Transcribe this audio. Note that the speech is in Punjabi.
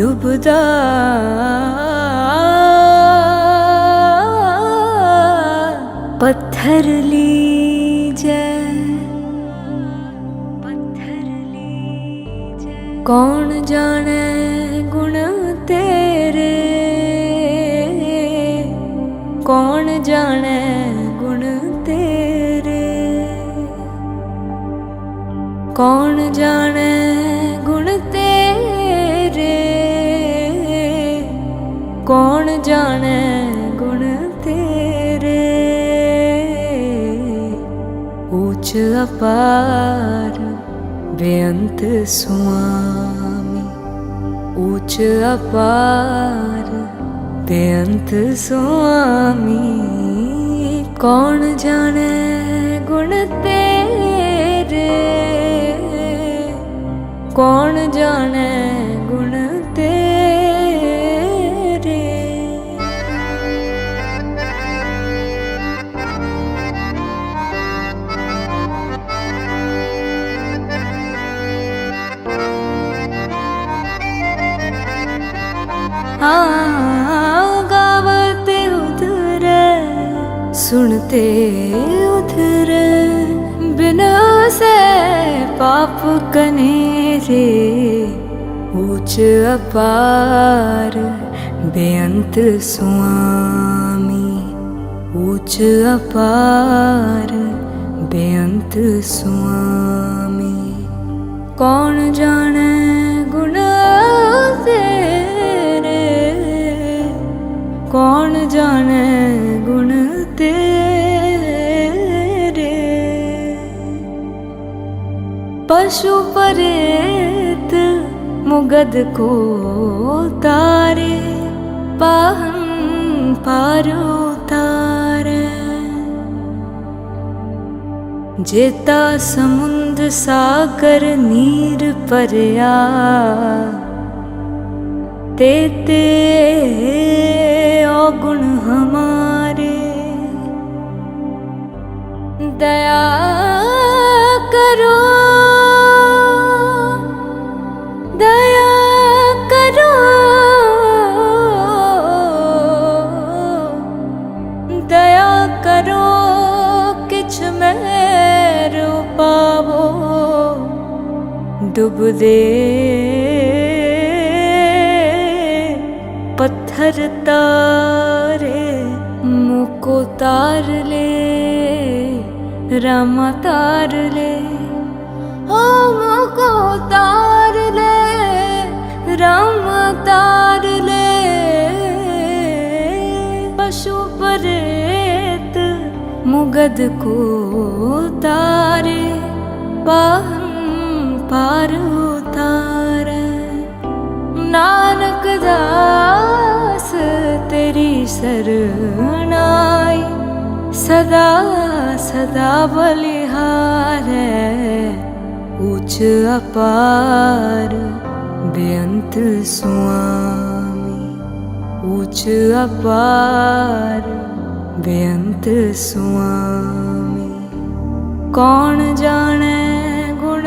ਡੁੱਬਦਾ। ਪੱਥਰ ਲੀਜੈ। ਪੱਥਰ ਲੀਜੈ ਕੌਣ ਜਾਣੈ ਗੁਣ ਤੇਰੇ? ਕੌਣ ਜਾਣੈ ਗੁਣ ਤੇਰੇ? ਕੌਣ ਜਾਣੈ ਜਾਣੈ ਗੁਣ ਤੇਰੇ। ਉੱਚ ਅਪਾਰ ਬੇਅੰਤ ਸੁਆਮੀ। ਉੱਚ ਅਪਾਰ ਬੇਅੰਤ ਸੁਆਮੀ। ਕੌਣ ਜਾਣੈ ਗੁਣ ਤੇਰੇ? ਕੌਣ ਜਾਣੈ हाँ गावते उधर सुनते उधर बिना से पाप कनेरे ऊंच अपार बेअंत सुआमी ऊंच अपार बेअंत सुआमी कौन जाने ਜਾਣੈ ਗੁਣ ਤੇਰੇ। ਪਸ਼ੂ ਪਰੇਤ ਮੁਗਦ ਕੋ ਤਾਰੇ ਪਾਹੰ ਪਾਰੋ ਤਾਰੇ। ਜੇਤਾ ਸਮੁੰਦ ਸਾਗਰ ਨੀਰ ਪਰਿਆ ਤੇ ਤੇ ਡੁੱਬਦੇ। ਪੱਥਰ ਤਾਰੇ ਮੁਕੋ ਤਾਰ ਲੈ, ਰਾਮ ਤਾਰ ਲੈ। ਓ ਮੁਕੋ ਤਾਰ ਲੈ, ਰਾਮ ਤਾਰ ਲੈ। ਪਸ਼ੂ ਪਰੇਤ ਮੁਗਦ ਕੋ ਤਾਰੇ ਪਾਹ ਪਾਰ ਉਤਾਰੈ। ਨਾਨਕ ਦਾਸ, ਤੇਰੀ ਸਰਣਾਈ ਸਦਾ ਸਦਾ ਬਲਿਹਾਰੈ। ਉਚ ਅਪਾਰ ਬੇਅੰਤ ਸੁਆਮੀ। ਉਚ ਅਪਾਰ ਬੇਅੰਤ ਸੁਆਮੀ। ਕੌਣ ਜਾਣੈ ਗੁਣ